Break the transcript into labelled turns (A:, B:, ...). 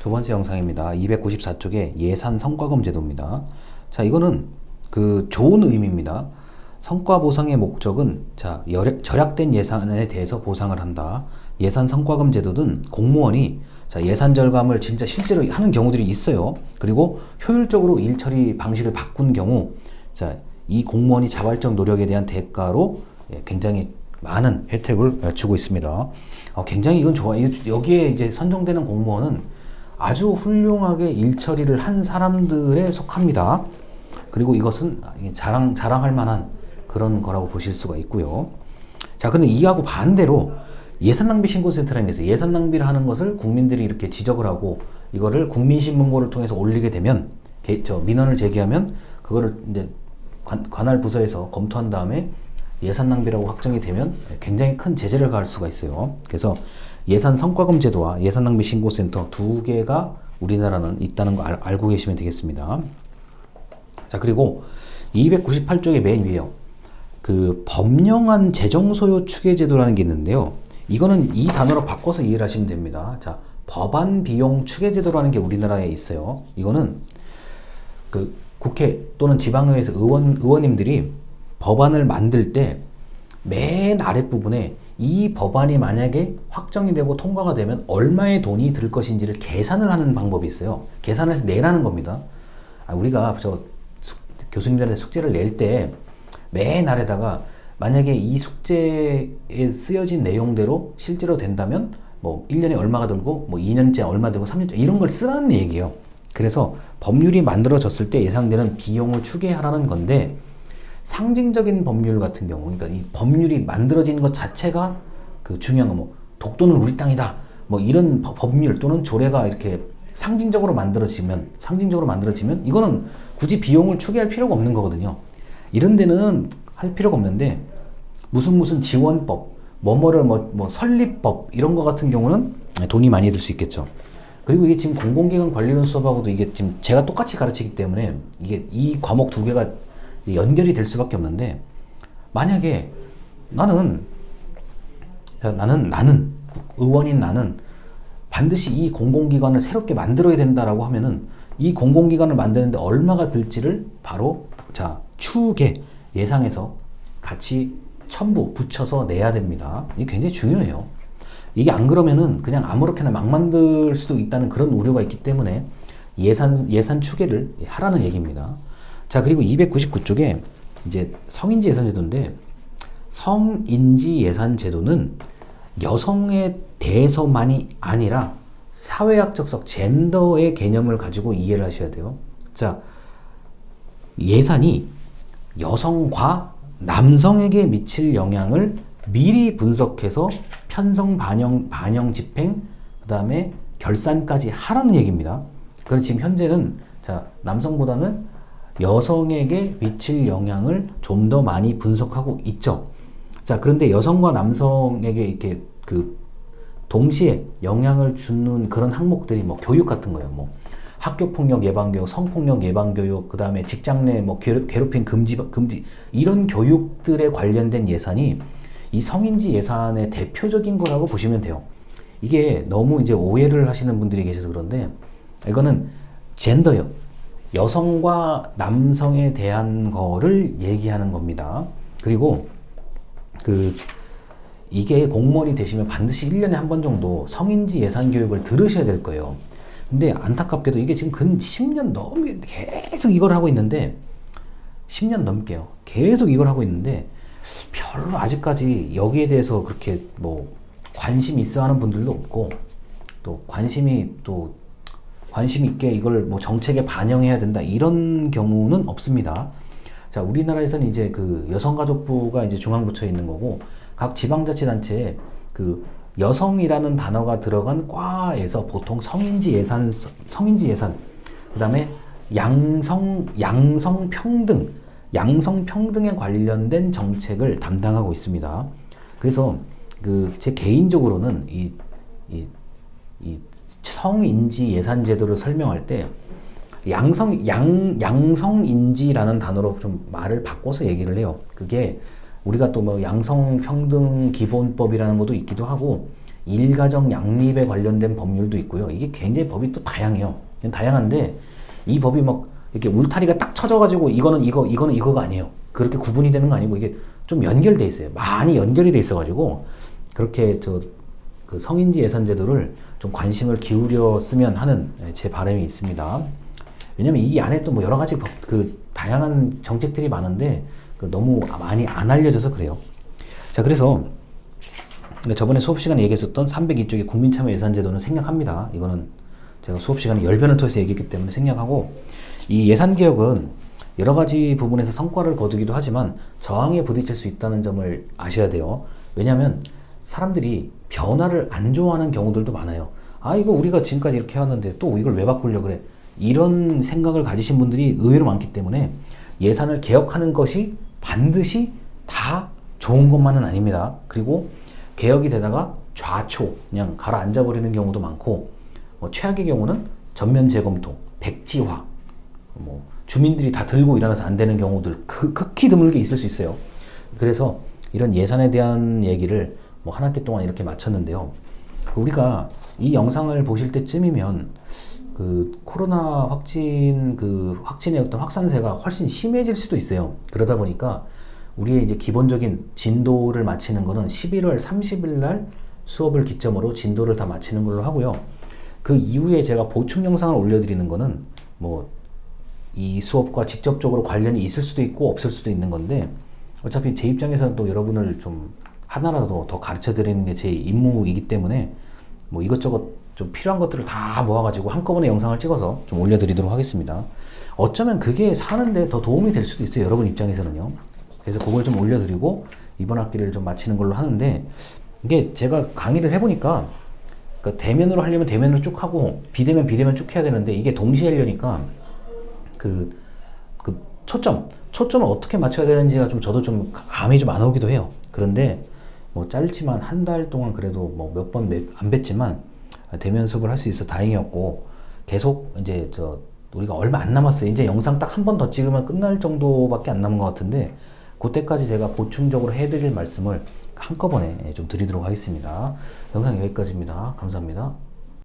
A: 두 번째 영상입니다. 294쪽에 예산 성과금 제도입니다. 자, 이거는 그 좋은 의미입니다. 성과 보상의 목적은 자, 열- 절약된 예산에 대해서 보상을 한다. 예산 성과금 제도는 공무원이 자, 예산 절감을 진짜 실제로 하는 경우들이 있어요. 그리고 효율적으로 일 처리 방식을 바꾼 경우 자, 이 공무원이 자발적 노력에 대한 대가로 예, 굉장히 많은 혜택을 주고 있습니다. 어, 굉장히 이건 좋아. 이- 여기에 이제 선정되는 공무원은 아주 훌륭하게 일 처리를 한 사람들에 속합니다. 그리고 이것은 자랑, 자랑할 만한 그런 거라고 보실 수가 있고요. 자, 근데 이하고 반대로 예산 낭비 신고센터라는 게 있어요. 예산 낭비를 하는 것을 국민들이 이렇게 지적을 하고 이거를 국민신문고를 통해서 올리게 되면 개- 저 민원을 제기하면 그거를 이제 관, 관할 부서에서 검토한 다음에 예산 낭비라고 확정이 되면 굉장히 큰 제재를 가할 수가 있어요. 그래서 예산 성과금 제도와 예산 낭비 신고센터 두 개가 우리나라는 있다는 거 알, 알고 계시면 되겠습니다. 자, 그리고 298쪽의 맨 위에요. 그 법령안 재정 소요 추계 제도라는 게 있는데요. 이거는 이 단어로 바꿔서 이해를 하시면 됩니다. 자, 법안 비용 추계 제도라는 게 우리나라에 있어요. 이거는 그 국회 또는 지방의회에서 의원 의원님들이 법안을 만들 때 맨 아랫부분에 이 법안이 만약에 확정이 되고 통과가 되면 얼마의 돈이 들 것인지를 계산을 하는 방법이 있어요. 계산을 해서 내라는 겁니다. 아, 우리가 저 숙- 교수님들한테 숙제를 낼 때 맨 아래다가 만약에 이 숙제에 쓰여진 내용대로 실제로 된다면 뭐 1년에 얼마가 들고 뭐 2년째 얼마 들고 3년째 이런 걸 쓰라는 얘기예요. 그래서 법률이 만들어졌을 때 예상되는 비용을 추계하라는 건데 상징적인 법률 같은 경우, 그러니까 이 법률이 만들어지는 것 자체가 그 중요한 거, 뭐 독도는 우리 땅이다, 뭐 이런 법- 법률 또는 조례가 이렇게 상징적으로 만들어지면, 상징적으로 만들어지면 이거는 굳이 비용을 추계할 필요가 없는 거거든요. 이런 데는 할 필요가 없는데 무슨 무슨 지원법, 뭐뭐를 뭐, 뭐 설립법 이런 거 같은 경우는 돈이 많이 들 수 있겠죠. 그리고 이게 지금 공공기관 관리론 수업하고도 이게 지금 제가 똑같이 가르치기 때문에 이게 이 과목 두 개가 연결이 될 수밖에 없는데 만약에 나는 야, 나는 나는 의원인 나는 반드시 이 공공기관을 새롭게 만들어야 된다라고 하면은 이 공공기관을 만드는데 얼마가 들지를 바로 자 추계 예상해서 같이 첨부 붙여서 내야 됩니다. 이게 굉장히 중요해요. 이게 안 그러면은 그냥 아무렇게나 막 만들 수도 있다는 그런 우려가 있기 때문에 예산 예산 추계를 하라는 얘기입니다. 자 그리고 299쪽에 이제 성인지 예산 제도인데 성인지 예산 제도는 여성에 대해서만이 아니라 사회학적석 젠더의 개념을 가지고 이해를 하셔야 돼요. 자 예산이 여성과 남성에게 미칠 영향을 미리 분석해서 편성 반영 반영 집행 그 다음에 결산까지 하라는 얘기입니다. 그래서 지금 현재는 자 남성보다는 여성에게 미칠 영향을 좀 더 많이 분석하고 있죠. 자 그런데 여성과 남성에게 이렇게 그 동시에 영향을 주는 그런 항목들이 뭐 교육 같은 거예요. 뭐 학교 폭력 예방 교육, 성폭력 예방 교육, 그다음에 직장 내 뭐 괴롭힘 금지 금지 이런 교육들에 관련된 예산이 이 성인지 예산의 대표적인 거라고 보시면 돼요. 이게 너무 이제 오해를 하시는 분들이 계셔서 그런데 이거는 젠더요. 여성과 남성에 대한 거를 얘기하는 겁니다. 그리고 그 이게 공무원이 되시면 반드시 1년에 한 번 정도 성인지 예산 교육을 들으셔야 될 거예요. 근데 안타깝게도 이게 지금 근 10년 넘게 계속 이걸 하고 있는데 10년 넘게요. 계속 이걸 하고 있는데 별로 아직까지 여기에 대해서 그렇게 뭐 관심 있어 하는 분들도 없고 또 관심이 또 관심 있게 이걸 뭐 정책에 반영해야 된다 이런 경우는 없습니다. 자, 우리나라에서는 이제 그 여성가족부가 이제 중앙부처에 있는 거고 각 지방자치단체에 그 여성이라는 단어가 들어간 과에서 보통 성인지 예산 성인지 예산 그다음에 양성 양성 평등 양성 평등에 관련된 정책을 담당하고 있습니다. 그래서 그 제 개인적으로는 이, 이, 이 성인지 예산 제도를 설명할 때 양성 양 양성인지라는 단어로 좀 말을 바꿔서 얘기를 해요. 그게 우리가 또 뭐 양성 평등 기본법이라는 것도 있기도 하고 일가정 양립에 관련된 법률도 있고요. 이게 굉장히 법이 또 다양해요. 다양한데 이 법이 막 이렇게 울타리가 딱 쳐져가지고 이거는 이거 이거는 이거가 아니에요. 그렇게 구분이 되는 거 아니고 이게 좀 연결돼 있어요. 많이 연결이 돼 있어가지고 그렇게 저 그 성인지 예산 제도를 좀 관심을 기울였으면 하는 예, 제 바람이 있습니다. 왜냐면 이 안에 또 뭐 여러 가지 법, 그 다양한 정책들이 많은데 그 너무 많이 안 알려져서 그래요. 자, 그래서 저번에 수업 시간에 얘기했었던 302쪽의 국민참여 예산 제도는 생략합니다. 이거는 제가 수업 시간에 열변을 통해서 얘기했기 때문에 생략하고 이 예산 개혁은 여러 가지 부분에서 성과를 거두기도 하지만 저항에 부딪힐 수 있다는 점을 아셔야 돼요. 왜냐하면 사람들이 변화를 안 좋아하는 경우들도 많아요. 아 이거 우리가 지금까지 이렇게 해왔는데 또 이걸 왜 바꾸려 그래? 이런 생각을 가지신 분들이 의외로 많기 때문에 예산을 개혁하는 것이 반드시 다 좋은 것만은 아닙니다. 그리고 개혁이 되다가 좌초 그냥 가라앉아 버리는 경우도 많고 뭐 최악의 경우는 전면 재검토, 백지화, 뭐 주민들이 다 들고 일어나서 안 되는 경우들 그, 극히 드물게 있을 수 있어요. 그래서 이런 예산에 대한 얘기를 뭐 한 학기 동안 이렇게 마쳤는데요. 우리가 이 영상을 보실 때쯤이면 그 코로나 확진 그 확진의 어떤 확산세가 훨씬 심해질 수도 있어요. 그러다 보니까 우리의 이제 기본적인 진도를 마치는 거는 11월 30일 날 수업을 기점으로 진도를 다 마치는 걸로 하고요. 그 이후에 제가 보충 영상을 올려드리는 거는 뭐 이 수업과 직접적으로 관련이 있을 수도 있고 없을 수도 있는 건데 어차피 제 입장에서는 또 여러분을 좀 하나라도 더 가르쳐 드리는 게 제 임무이기 때문에 뭐 이것저것 좀 필요한 것들을 다 모아가지고 한꺼번에 영상을 찍어서 좀 올려드리도록 하겠습니다. 어쩌면 그게 사는데 더 도움이 될 수도 있어요. 여러분 입장에서는요. 그래서 그걸 좀 올려드리고 이번 학기를 좀 마치는 걸로 하는데 이게 제가 강의를 해보니까 그러니까 대면으로 하려면 대면으로 쭉 하고 비대면 비대면 쭉 해야 되는데 이게 동시에 하려니까 그, 그 초점 초점을 어떻게 맞춰야 되는지가 좀 저도 좀 감이 좀 안 오기도 해요. 그런데 뭐 짧지만 한 달 동안 그래도 뭐 몇 번 안 뵀지만 대면 수업을 할 수 있어 다행이었고 계속 이제 저 우리가 얼마 안 남았어요. 이제 영상 딱 한 번 더 찍으면 끝날 정도밖에 안 남은 것 같은데 그때까지 제가 보충적으로 해드릴 말씀을 한꺼번에 좀 드리도록 하겠습니다. 영상 여기까지입니다. 감사합니다.